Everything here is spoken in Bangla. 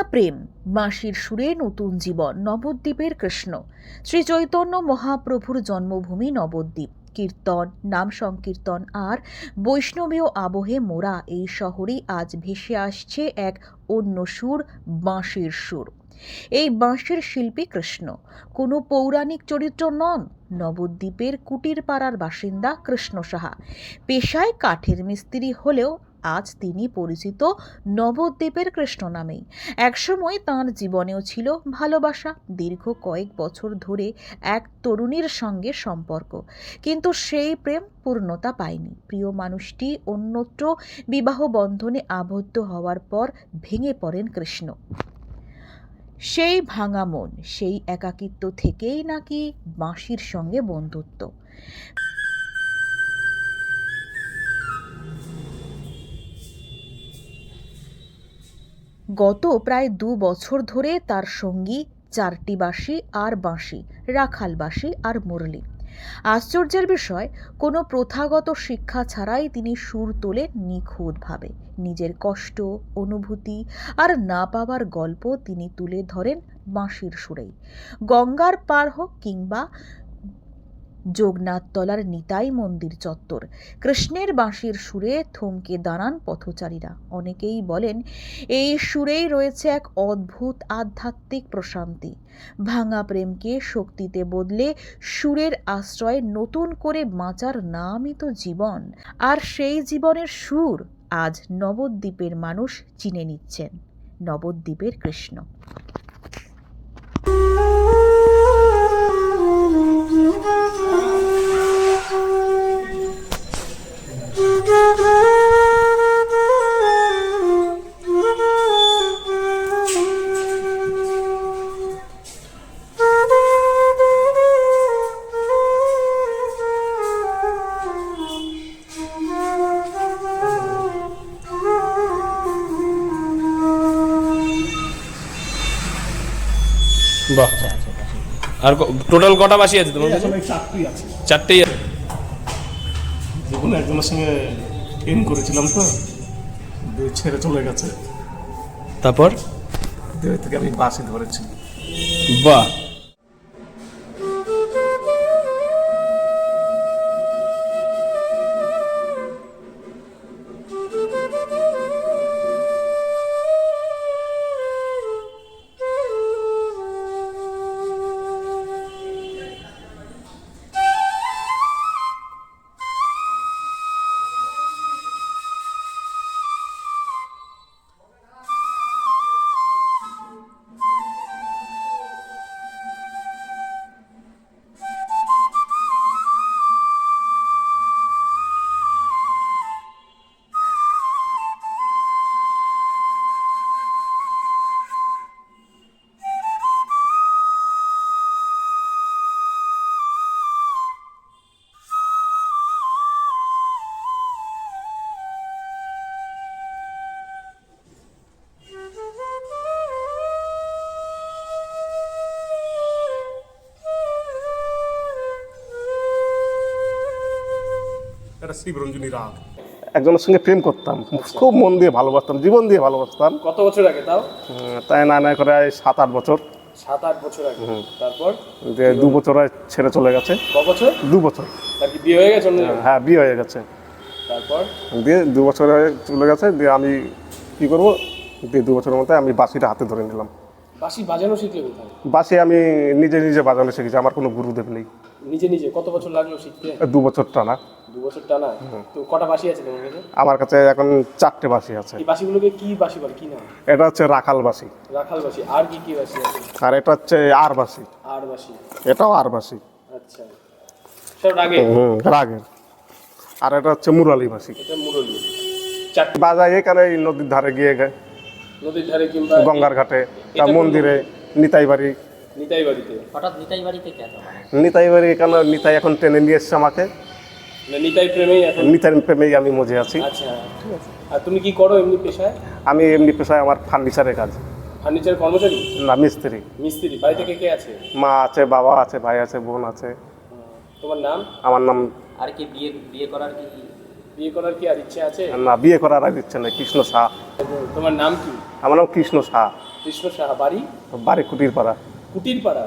ভাঙা প্রেম, মাসির সুরে নতুন জীবন, নবদ্বীপের কৃষ্ণ। শ্রী চৈতন্য মহাপ্রভুর জন্মভূমি নবদ্বীপ। কীর্তন, নাম সংকীর্তন আর বৈষ্ণবীয় আবহে মোড়া এই শহরে আজ ভেসে আসছে এক অন্য সুর, বাঁশির সুর। এই বাঁশির শিল্পী কৃষ্ণ। কোনো পৌরাণিক চরিত্র নন। নবদ্বীপের কুটির পাড়ার বাসিন্দা কৃষ্ণ সাহা। পেশায় কাঠের মিস্ত্রি হলেও আজ তিনি পরিচিত নবদ্বীপের কৃষ্ণ নামেই। একসময় তাঁর জীবনেও ছিল ভালোবাসা, দীর্ঘ কয়েক বছর ধরে এক তরুণীর সঙ্গে সম্পর্ক। কিন্তু সেই প্রেম পূর্ণতা পায়নি। প্রিয় মানুষটি অন্যত্র বিবাহ বন্ধনে আবদ্ধ হওয়ার পর ভেঙে পড়েন কৃষ্ণ। সেই ভাঙা মন, সেই একাকিত্ব থেকেই নাকি বাঁশির সঙ্গে বন্ধুত্ব। গত প্রায় দু বছর ধরে তার সঙ্গী চারটি বাঁশি আর বাঁশি রাখাল বাঁশি আর মুরলি। আশ্চর্যের বিষয়, কোনো প্রথাগত শিক্ষা ছাড়াই তিনি সুর তোলেন নিখুঁতভাবে নিজের কষ্ট, অনুভূতি আর না পাওয়ার গল্প তিনি তুলে ধরেন বাঁশির সুরেই। গঙ্গার পার হোক কিংবা যোগনাথতলার নিতাই মন্দির চত্বর। কৃষ্ণের বাঁশির সুরে থমকে দাঁড়ান পথচারীরা। অনেকেই বলেন, এই সুরেই রয়েছে এক অদ্ভুত আধ্যাত্মিক প্রশান্তি। ভাঙা প্রেমকে শক্তিতে বদলে সুরের আশ্রয়ে নতুন করে বাঁচার নামই তো জীবন। আর সেই জীবনের সুর আজ নবদ্বীপের মানুষ চিনে নিচ্ছেন। নবদ্বীপের কৃষ্ণ। বাহ। আর টোটাল কটা বাসি আছে তোমার কাছে চারটেই আছে। দেখুন একজনের সঙ্গে এম করেছিলাম তো। দুই ছেড়ে চলে গেছে। তারপর? থেকে আমি বাসে ধরেছি। বাহ। এটা শিবরঞ্জনী রাগ। একজনের সঙ্গে প্রেম করতাম খুব মন দিয়ে ভালোবাসতাম জীবন দিয়ে ভালোবাসতাম। কত বছর আগে তাও? তাই না না করে সাত আট বছর। সাত আট বছর আগে। তারপর? দিয়ে দু বছর ছেড়ে চলে গেছে। ক বছর? দু বছর। তার কি বিয়ে হয়ে গেছে হ্যাঁ বিয়ে হয়ে গেছে। তারপর? দিয়ে দু বছর হয়ে চলে গেছে দিয়ে আমি কি করব? দিয়ে দু বছরের মধ্যে আমি বাসিটা হাতে ধরে নিলাম। বাঁশি বাজানো শিখলে কোথায়? বাসি আমি নিজে নিজে বাজানো শিখেছি আমার কোনো গুরুদেব নেই। নিজে নিজে কত বছর লাগল শিখতে? দু বছর টানা। দু বছর টানা? তো কটা বাঁশি আছে তোমার কাছে? আমার কাছে এখন চারটে বাসি আছে। এই বাঁশিগুলোকে কি বাঁশি বলে? কি নাম? এটা হচ্ছে রাখাল বাসি রাখাল বাঁশি। আর কি কি বাঁশি আছে? আর এটা হচ্ছে আর বাসি আর বাঁশি। এটাও আর বাসি আচ্ছা। সব রাগে হুম রাগের। আর এটা হচ্ছে মুরালি বাসি এটা মুরলি। চারটি বাজায় এখানে এই নদীর ধারে গিয়ে গে নদীর ধারে কিংবা গঙ্গার ঘাটে কোন মন্দিরে নিতাই বাড়ি নিতাই বাড়িতে হঠাৎ নিতাই বাড়িতে কেন? নিতাই বাড়ি এখানে নিতাই এখন টেনে নিয়ে এসছে আমাকে। মানে নিতাই প্রেমেই এখন? নিতাই প্রেমেই আমি মজে আছি। আচ্ছা। ঠিক আছে আর তুমি কি করো এমনি পেশায়? আমি এমনি পেশায় আমার ফার্নিচারের কাজ। ফার্নিচার কর্মচারী? না মিস্ত্রি। মিস্ত্রি। বাড়িতে কে কে আছে? মা আছে বাবা আছে ভাই আছে বোন আছে। তোমার নাম? আমার নাম আর কি বিয়ে বিয়ে করার কি বিয়ে করার কি আর ইচ্ছে আছে? না বিয়ে করার আর ইচ্ছে নেই। কৃষ্ণ শাহ। তোমার নাম কি? আমার নাম কৃষ্ণ সাহা। কৃষ্ণ সাহা বাড়ি? বাড়ি কুটির পাড়া কুটির পাড়া